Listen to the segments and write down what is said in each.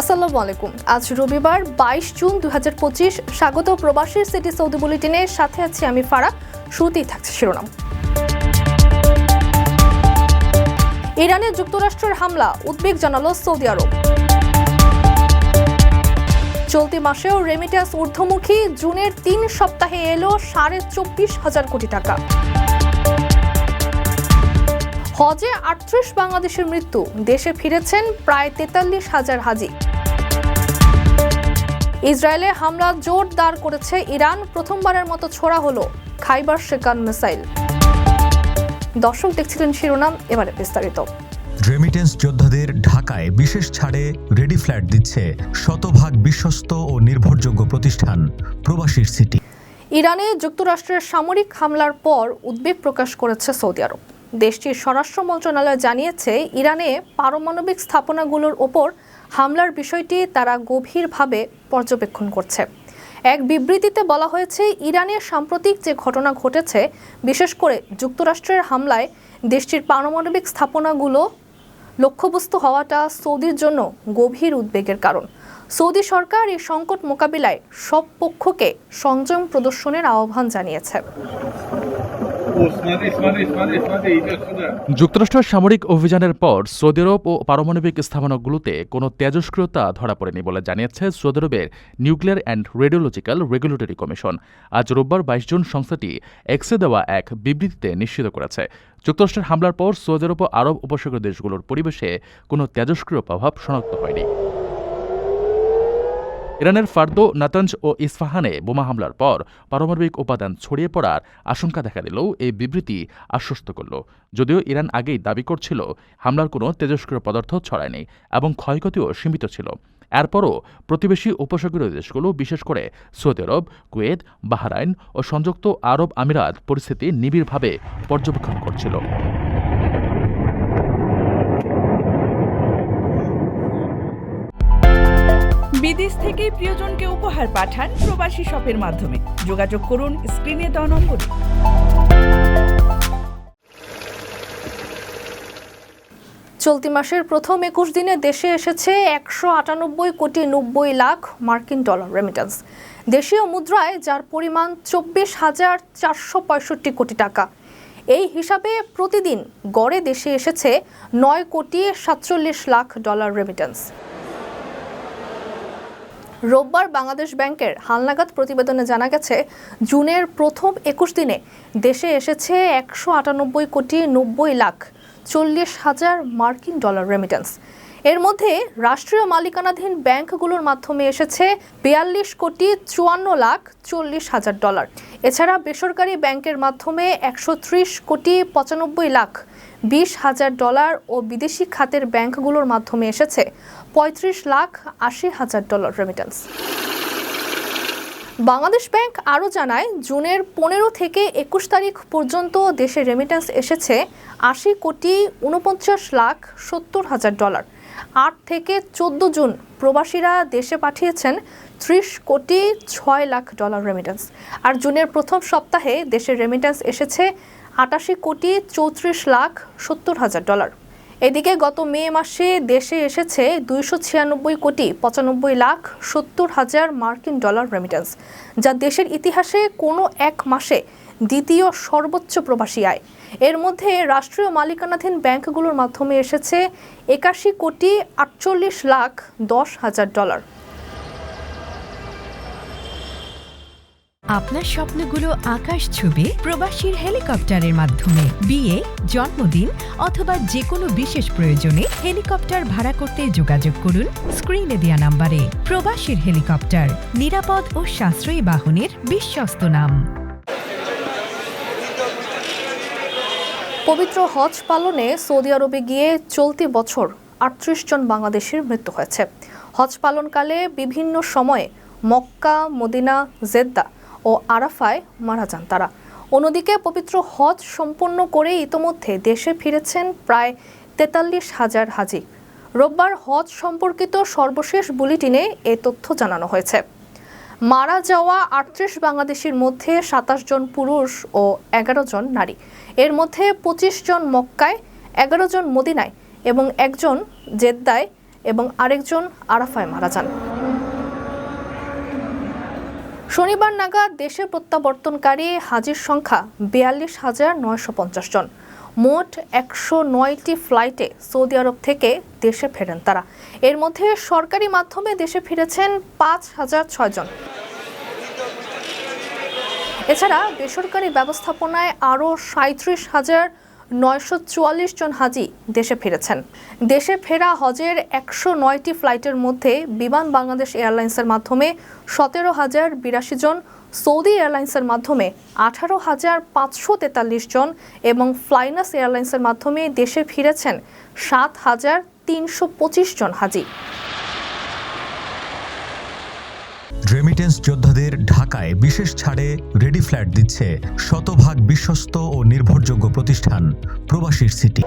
আসসালামু আলাইকুম। আজ রবিবার, বাইশ জুন দু হাজার পঁচিশ, স্বাগত প্রবাসীর সিটি সৌদি বুলেটিনের সাথে আছি আমি ফারা, শুরুতেই থাকছে শিরোনাম। ইরানে যুক্তরাষ্ট্রের হামলা, উদ্বেগ জানালো সৌদি আরব। চলতি মাসেও রেমিটেন্স ঊর্ধ্বমুখী, জুনের তিন সপ্তাহে এলো সাড়ে চব্বিশ হাজার কোটি টাকা। হজে আটত্রিশ বাংলাদেশের মৃত্যু, দেশে ফিরেছেন প্রায় তেতাল্লিশ হাজার হাজি। ইসরায়েলে হামলা জোরদার করেছে ইরান। প্রথমবারের মতো ছোড়া হলো খাইবার শেকান মিসাইল। দর্শক দেখছিলেন শিরোনাম এবারে বিস্তারিত। রেমিটেন্স যোদ্ধাদের ঢাকায় বিশেষ ছাড়ে রেডি ফ্ল্যাট দিচ্ছে শতভাগ বিশ্বস্ত ও নির্ভরযোগ্য প্রতিষ্ঠান প্রবাসীর সিটি। ইরানে যুক্তরাষ্ট্রের সামরিক হামলার পর উদ্বেগ প্রকাশ করেছে সৌদি আরব। দেশটির স্বরাষ্ট্র মন্ত্রণালয় জানিয়েছে, ইরানে পারমাণবিক স্থাপনাগুলোর ওপর হামলার বিষয়টি তারা গভীরভাবে পর্যবেক্ষণ করছে। এক বিবৃতিতে বলা হয়েছে ইরানের সাম্প্রতিক যে ঘটনা ঘটেছে, বিশেষ করে যুক্তরাষ্ট্রের হামলায় দেশটির পারমাণবিক স্থাপনাগুলো লক্ষ্যবস্তু হওয়াটা সৌদির জন্য গভীর উদ্বেগের কারণ। সৌদি সরকার এই সংকট মোকাবিলায় সব পক্ষকে সংযম প্রদর্শনের আহ্বান জানিয়েছে। যুক্তরাষ্ট্রের সামরিক অভিযানের পর সৌদি আরব ও পারমাণবিক স্থাপনাগুলোতে কোনো তেজস্ক্রিয়তা ধরা পড়েনি বলে জানিয়েছে সৌদি আরবের nuclear and radiological regulatory commission. আজ রোববার বাইশ জুন সংস্থাটি এক্সে দেওয়া এক বিবৃতিতে নিশ্চিত করেছে। যুক্তরাষ্ট্রের হামলার পর সৌদি আরব ও আরব উপসাগর দেশগুলোর পরিবেশে কোনো তেজস্ক্রিয় প্রভাব শনাক্ত হয়নি। ইরানের ফার্দো নাতাঞ্জ ও ইস্ফাহানে বোমা হামলার পর পারমাণবিক উপাদান ছড়িয়ে পড়ার আশঙ্কা দেখা দিলেও এই বিবৃতি আশ্বস্ত করল। যদিও ইরান আগেই দাবি করছিল, হামলার কোনো তেজস্ক্রিয় পদার্থ ছড়ায়নি এবং ক্ষয়ক্ষতিও সীমিত ছিল। এরপরও প্রতিবেশী উপসাগরীয় দেশগুলো, বিশেষ করে সৌদি আরব, কুয়েত, বাহরাইন ও সংযুক্ত আরব আমিরাত, পরিস্থিতি নিবিড়ভাবে পর্যবেক্ষণ করছিল। বিদেশ থেকে প্রিয়জনকে উপহার পাঠান প্রবাসী শপের মাধ্যমে। যোগাযোগ করুন স্ক্রিনে দেওয়া নম্বরে। চলতি মাসের প্রথম একুশ দিনে দেশে এসেছে একশো আটানব্বই কোটি নব্বই লাখ মার্কিন ডলার রেমিটেন্স দেশীয় মুদ্রায়, যার পরিমাণ চব্বিশ হাজার চারশো পঁয়ষট্টি কোটি টাকা। এই হিসাবে প্রতিদিন গড়ে দেশে এসেছে নয় কোটি সাতচল্লিশ লাখ ডলার রেমিটেন্স রোববার বাংলাদেশ ব্যাংকের হালনাগাদ প্রতিবেদনে জানা গেছে, জুনের প্রথম একুশ দিনে দেশে এসেছে একশো আটানব্বই কোটি নব্বই লাখ চল্লিশ হাজার মার্কিন ডলার রেমিটেন্স এর মধ্যে রাষ্ট্রীয় মালিকানাধীন ব্যাংকগুলোর মাধ্যমে এসেছে বিয়াল্লিশ কোটি চুয়ান্ন লাখ চল্লিশ হাজার ডলার। এছাড়া বেসরকারি ব্যাংকের মাধ্যমে একশো ত্রিশ কোটি পঁচানব্বই লাখ বিশ হাজার ডলার ও বিদেশি খাতের ব্যাংকগুলোর মাধ্যমে এসেছে পঁয়ত্রিশ লাখ আশি হাজার ডলার রেমিটেন্স বাংলাদেশ ব্যাংক আরও জানায়, জুনের পনেরো থেকে একুশ তারিখ পর্যন্ত দেশে রেমিটেন্স এসেছে আশি কোটি উনপঞ্চাশ লাখ সত্তর হাজার ডলার। আট থেকে চোদ্দ জুন প্রবাসীরা দেশে পাঠিয়েছেন ত্রিশ কোটি ছয় লাখ ডলার রেমিটেন্স আর জুনের প্রথম সপ্তাহে দেশের রেমিটেন্স এসেছে আটাশি কোটি চৌত্রিশ লাখ সত্তর হাজার ডলার। এদিকে গত মে মাসে দেশে এসেছে দুইশো ছিয়ানব্বই কোটি পঁচানব্বই লাখ সত্তর হাজার মার্কিন ডলার রেমিটেন্স যা দেশের ইতিহাসে কোনো এক মাসে দ্বিতীয় সর্বোচ্চ প্রবাসী আয়। এর মধ্যে রাষ্ট্রীয় মালিকানাধীন ব্যাংকগুলোর মাধ্যমে এসেছে একাশি কোটি আটচল্লিশ লাখ দশ হাজার ডলার। আপনার স্বপ্নগুলো আকাশ ছুবে প্রবাসীর হেলিকপ্টারের মাধ্যমে। বিয়ে, জন্মদিন অথবা যে কোনো বিশেষ প্রয়োজনে হেলিকপ্টার ভাড়া করতে যোগাযোগ করুন স্ক্রিনে দেওয়া নাম্বারে। প্রবাসীর হেলিকপ্টার, নিরাপদ ও সাশ্রয়ী বাহনের বিশ্বস্ত নাম। পবিত্র হজ পালনে সৌদি আরবে গিয়ে চলতি বছর আটত্রিশ জন বাংলাদেশের মৃত্যু হয়েছে। হজ পালনকালে বিভিন্ন সময়ে মক্কা, মদিনা, জেদ্দা ও আরাফায় মারা যান তারা। অন্যদিকে পবিত্র হজ সম্পন্ন করে ইতোমধ্যে দেশে ফিরেছেন প্রায় তেতাল্লিশ হাজার হাজি। রোববার হজ সম্পর্কিত সর্বশেষ বুলেটিনে এ তথ্য জানানো হয়েছে। মারা যাওয়া আটত্রিশ বাংলাদেশির মধ্যে সাতাশ জন পুরুষ ও এগারো জন নারী। এর মধ্যে পঁচিশ জন মক্কায়, এগারো জন মদিনায় এবং একজন জেদ্দায় এবং আরেকজন আরাফায় মারা যান। শনিবার নাগাদ দেশে প্রত্যাবর্তনকারী হাজির সংখ্যা বিয়াল্লিশ হাজার নয়শো পঞ্চাশ জন। মোট একশো নয়টি ফ্লাইটে সৌদি আরব থেকে দেশে ফেরেন তারা। এর মধ্যে সরকারি মাধ্যমে দেশে ফিরেছেন পাঁচ হাজার ছয় জন। এছাড়া বেসরকারি ব্যবস্থাপনায় আরও সাঁত্রিশ হাজার নয়শো চুয়াল্লিশ জন হাজি দেশে ফিরেছেন। দেশে ফেরা হজের একশো নয়টি ফ্লাইটের মধ্যে বিমান বাংলাদেশ এয়ারলাইন্সের মাধ্যমে সতেরো হাজার বিরাশি জন, সৌদি এয়ারলাইন্সের মাধ্যমে আঠারো হাজার পাঁচশো তেতাল্লিশ জন এবং ফ্লাইনাস এয়ারলাইন্সের মাধ্যমে দেশে ফিরেছেন সাত হাজার তিনশো পঁচিশ জন হাজি। রেমিটেন্স যোদ্ধাদের ঢাকায় বিশেষ ছাড়ে রেডি ফ্ল্যাট দিচ্ছে শতভাগ বিশ্বস্ত ও নির্ভরযোগ্য প্রতিষ্ঠান, প্রবাসীর সিটি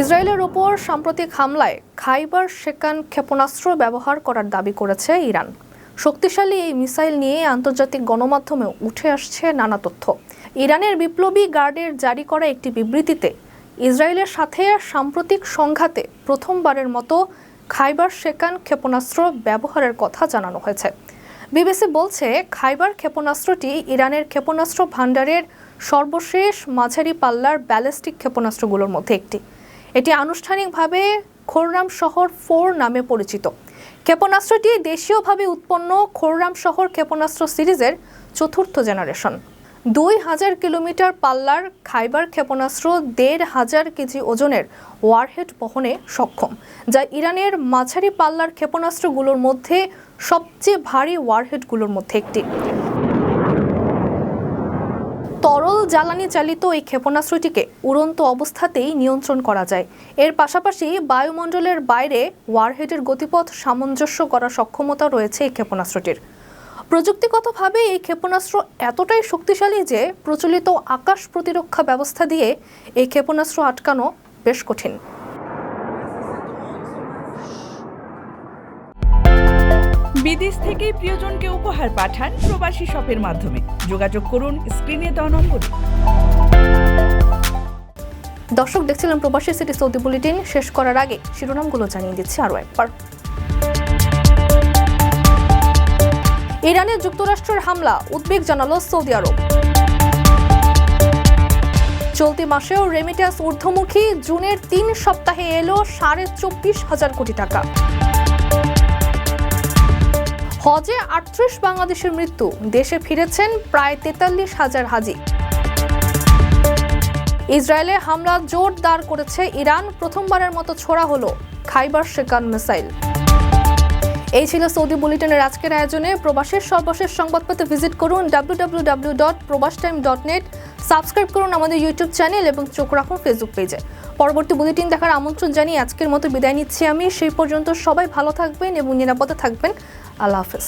ইসরায়েলের ওপর সাম্প্রতিক হামলায় খাইবার শেকান ক্ষেপণাস্ত্র ব্যবহার করার দাবি করেছে ইরান। শক্তিশালী এই মিসাইল নিয়ে আন্তর্জাতিক গণমাধ্যমে উঠে আসছে নানা তথ্য। ইরানের বিপ্লবী গার্ডের জারি করা একটি বিবৃতিতে, ইসরায়েলের সাথে সাম্প্রতিক সংঘাতে প্রথমবারের মতো খাইবার শেকান ক্ষেপণাস্ত্র ব্যবহারের কথা জানানো হয়েছে। বিবিসি বলছে, খাইবার ক্ষেপণাস্ত্রটি ইরানের ক্ষেপণাস্ত্র ভাণ্ডারের সর্বশেষ মাঝারি পাল্লার ব্যালিস্টিক ক্ষেপণাস্ত্রগুলোর মধ্যে একটি। এটি আনুষ্ঠানিকভাবে খোররাম শহর ফোর নামে পরিচিত। ক্ষেপণাস্ত্রটি দেশীয়ভাবে উৎপন্ন খোররাম শহর ক্ষেপণাস্ত্র সিরিজের চতুর্থ জেনারেশন। দুই হাজার কিলোমিটার পাল্লার খাইবার ক্ষেপণাস্ত্র দেড় হাজার কেজি ওজনের ওয়ারহেড বহনে সক্ষম, যা ইরানের মাঝারি পাল্লার ক্ষেপণাস্ত্রগুলোর মধ্যে সবচেয়ে ভারী ওয়ারহেডগুলোর মধ্যে একটি। তরল জ্বালানি চালিত এই ক্ষেপণাস্ত্রটিকে উড়ন্ত অবস্থাতেই নিয়ন্ত্রণ করা যায়। এর পাশাপাশি বায়ুমণ্ডলের বাইরে ওয়ারহেডের গতিপথ সামঞ্জস্য করার সক্ষমতা রয়েছে এই ক্ষেপণাস্ত্রটির। প্রযুক্তিগতভাবে এই ক্ষেপণাস্ত্র এতটাই শক্তিশালী যে প্রচলিত আকাশ প্রতিরক্ষা ব্যবস্থা দিয়ে এই ক্ষেপণাস্ত্র আটকানো বেশ কঠিন। বিদেশ থেকে প্রিয়জনকে উপহার পাঠান প্রবাসী শপের মাধ্যমে। যোগাযোগ করুন স্ক্রিনে দেওয়া নম্বরে। দর্শক দেখছিলেন প্রবাসী সিটি সৌদি বুলেটিন। শেষ করার আগে শিরোনামগুলো জানিয়ে দিচ্ছি আরও একবার। ইরানে যুক্তরাষ্ট্রের হামলা, উদ্বেগ জানালো সৌদি আরব। চলতি মাসেও রেমিটেন্স ঊর্ধ্বমুখী, জুনের তিন সপ্তাহে এলো সাড়ে চব্বিশ হাজার কোটি টাকা। হজে আটত্রিশ বাংলাদেশের মৃত্যু, দেশে ফিরেছেন প্রায় তেতাল্লিশ হাজার হাজি। ইসরায়েলে হামলা জোরদার করেছে ইরান, প্রথমবারের মতো ছোড়া হলো খাইবার শেকান মিসাইল। এই ছিল সৌদি বুলেটিনের আজকের আয়োজনে। প্রবাসের সর্বশেষ সংবাদ পেতে ভিজিট করুন W dot Probash time dot net subscribe করুন আমাদের ইউটিউব চ্যানেল এবং চোখ রাখুন ফেসবুক পেজে পরবর্তী বুলেটিন দেখার আমন্ত্রণ জানিয়ে আজকের মতো বিদায় নিচ্ছি আমি। সেই পর্যন্ত সবাই ভালো থাকবেন এবং নিরাপদে থাকবেন। আল্লাহ হাফেজ।